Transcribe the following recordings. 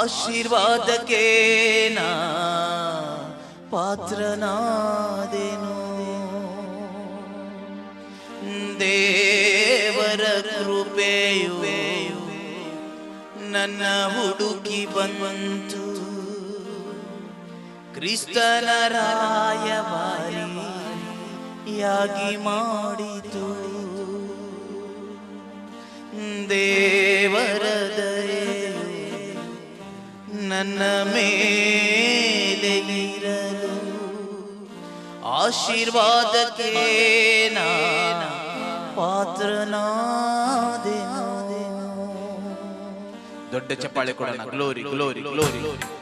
ಆಶೀರ್ವಾದಕ್ಕೆ ನಾ ಪಾತ್ರನಾದೆನು? ದೇವರ ಕೃಪೆಯುವೆ ನನ್ನ ಹುಡುಕಿ ಬಂತು. ಕ್ರಿಸ್ತನ ರಾಯವಾರಿಯಾಗಿ ಮಾಡಿತು. ದೇವರ ನನ್ನ ಮೇಲೆ ಇರಲು ಆಶೀರ್ವಾದಕ್ಕೆ ನಾನ ಪಾತ್ರನಾದೆನು ದೊಡ್ಡ ಚಪ್ಪಾಳೆ ಕೊಡೋಣ ಗ್ಲೋರಿ ಗ್ಲೋರಿ ಗ್ಲೋರಿ ಥ್ಯಾಂಕ್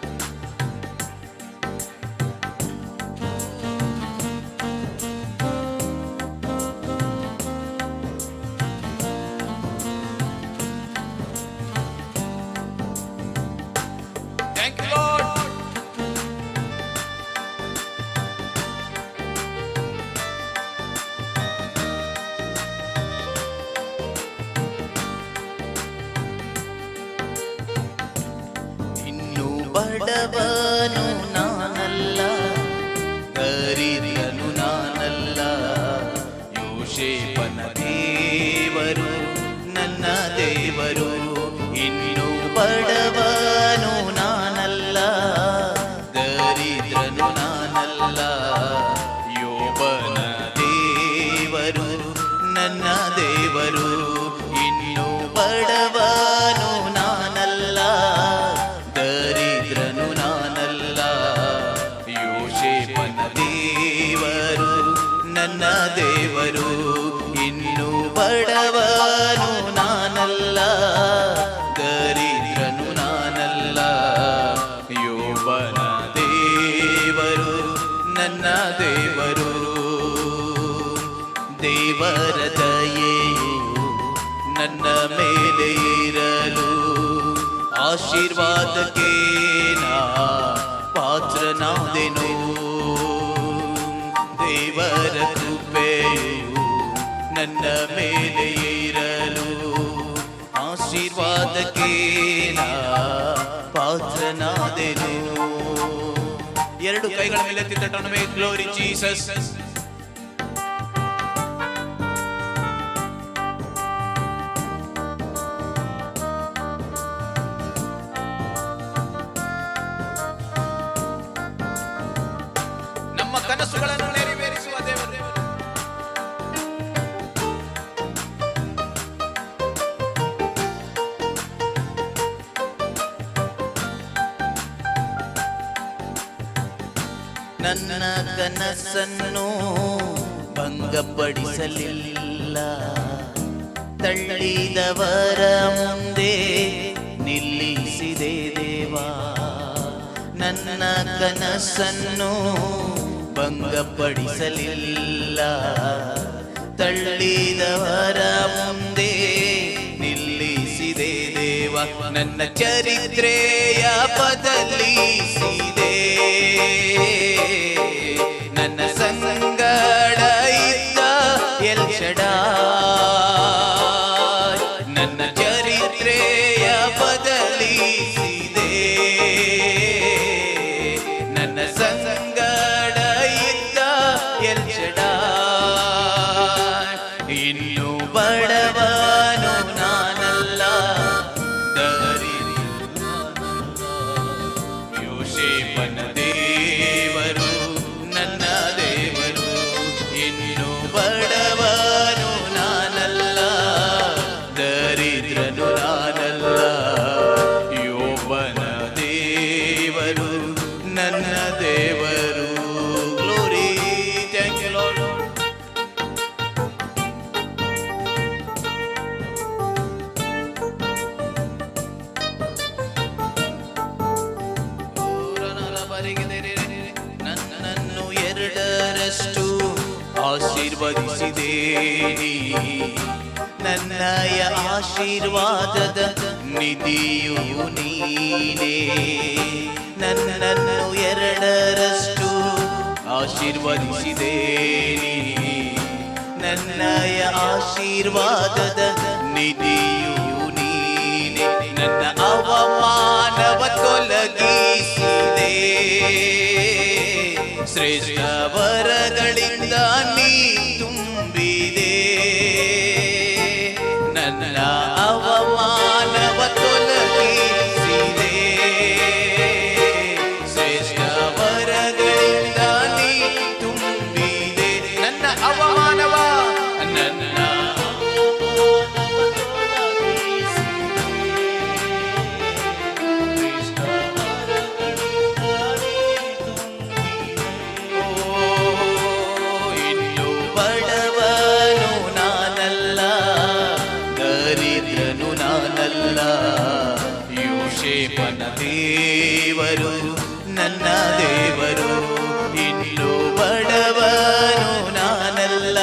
ಬಡವನು ನಾನಲ್ಲ ದರಿದ್ರನು ನಾನಲ್ಲ. ಯೋಶೇಪನ ದೇವರು ನನ್ನ ದೇವರು ಇನ್ನು ಬಡವನು ನಾನಲ್ಲ ದರಿದ್ರನು ನಾನಲ್ಲ. ದೇವರ ದಯೆಯು ನನ್ನ ಮೇಲೆ ಇರಲು ಆಶೀರ್ವಾದಕ್ಕೆ ನಾ ಪಾತ್ರನಾದೆನು. ದೇವರ ಕೃಪೆಯು ನನ್ನ ಮೇಲೆ ಇರಲು ಆಶೀರ್ವಾದಕ್ಕೆ ನಾ ಪಾತ್ರನಾದೆನು. ಎರಡು ಕೈಗಳ ಮೇಲೆ ತಿದ್ದಟನವೇ ಗ್ಲೋರಿ ಜೀಸಸ್ ಕನಸುಗಳನ್ನು ನೆರವೇರಿಸುವ ನನ್ನ ಕನಸನ್ನು ಭಂಗಪಡಿಸಲಿಲ್ಲ. ತಳ್ಳಿದವರ ಮುಂದೆ ನಿಲ್ಲಿಸಿದೆ ದೇವಾ. ನನ್ನ ಕನಸನ್ನು ಭಂಗಪಡಿಸಲಿಲ್ಲ. ತಳ್ಳಿದವರ ಮುಂದೆ ನಿಲ್ಲಿಸಿದೆ ದೇವ. ನನ್ನ ಚರಿತ್ರೆಯ ಬದಲಿಸಿದೆ ಆಶೀರ್ವದಿಸಿದೆ ನನ್ನಯ ಆಶೀರ್ವಾದದ ನಿಧಿಯು ನೀನೇ. ನನ್ನನ್ನು ಎರಡರಷ್ಟು ಆಶೀರ್ವದಿಸಿದೆ ನನ್ನಯ ಆಶೀರ್ವಾದದ ನಿಧಿಯು ನೀನೆ. ನನ್ನ ಅವಮಾನವ ತೊರೆ ಶ್ರೇಷ್ಠ ವರಗಳಿಂದ ನೀ ತುಂಬಿದೆ ಯೋಶೇಪನ ದೇವರು, ನನ್ನ ದೇವರು, ಇನ್ನು ಬಡವನು ನಾನಲ್ಲ,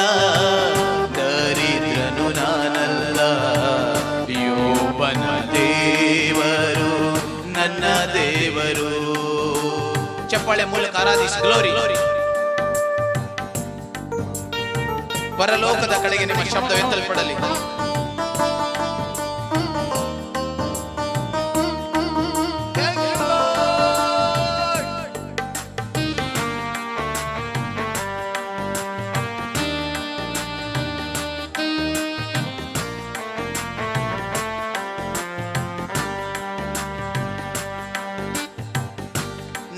ದರಿದ್ರನು ನಾನಲ್ಲ. ಯೋಪನ ದೇವರು, ನನ್ನ ದೇವರು. ಚಪ್ಪಾಳೆ ಮೂಲಕ ಆರಾಧಿಸಿ ಗ್ಲೋರಿ ಪರಲೋಕದ ಕಡೆಗೆ ನಿಮ್ಮ ಶಬ್ದ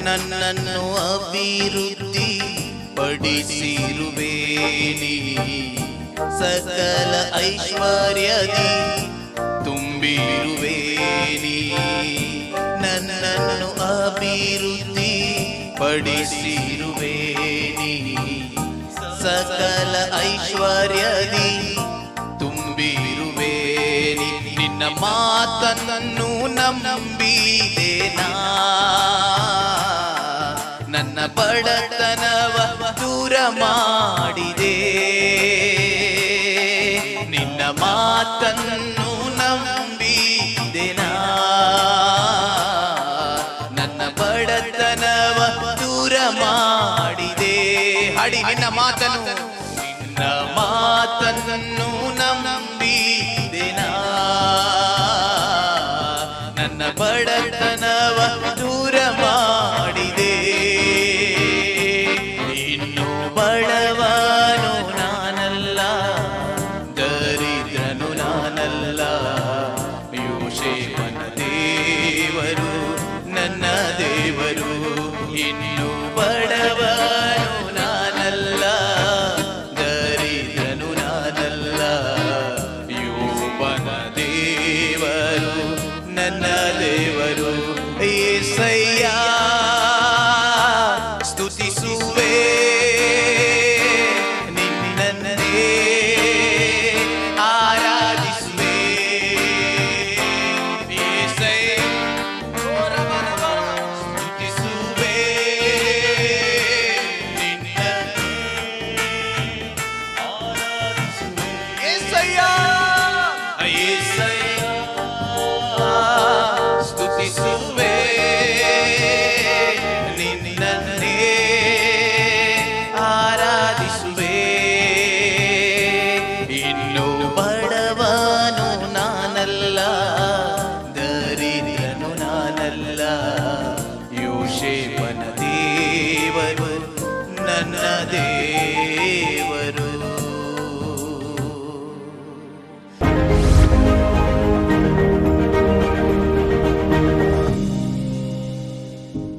ನನ್ನನ್ನು ಅಭಿವೃದ್ಧಿ ಪಡಿಸಿರುವೇನಿ. ಸಕಲ ಐಶ್ವರ್ಯದಿ ತುಂಬಿರುವೇನಿ. ನನ್ನನ್ನು ಅಭಿವೃದ್ಧಿ ಪಡಿಸಿರುವೇನಿ. ಸಕಲ ಐಶ್ವರ್ಯದಿ ತುಂಬಿರುವೇನಿ. ನಿನ್ನ ಮಾತನ್ನು ನಂಬಿದೇನಾ? ನನ್ನ ಬಡತನವ ದೂರ ಮಾಡಿದೆ. ನಿನ್ನ ಮಾತನ್ನು ನಂಬಿದೆನಾ ನನ್ನ ಬಡತನವ ದೂರ ಮಾಡಿದೆ. ಹಡಿ ನಿನ್ನ ಮಾತನ್ನು. ನಿನ್ನ ಮಾತನ್ನು ನಂಬಿದೆನಾ ನನ್ನ ಬಡತನವ ದೂರ ಮಾಡಿದೆ ஏசையா ನಾನಲ್ಲ ಯೋಶೇಪನ ದೇವರು ನನ್ನ ದೇವರು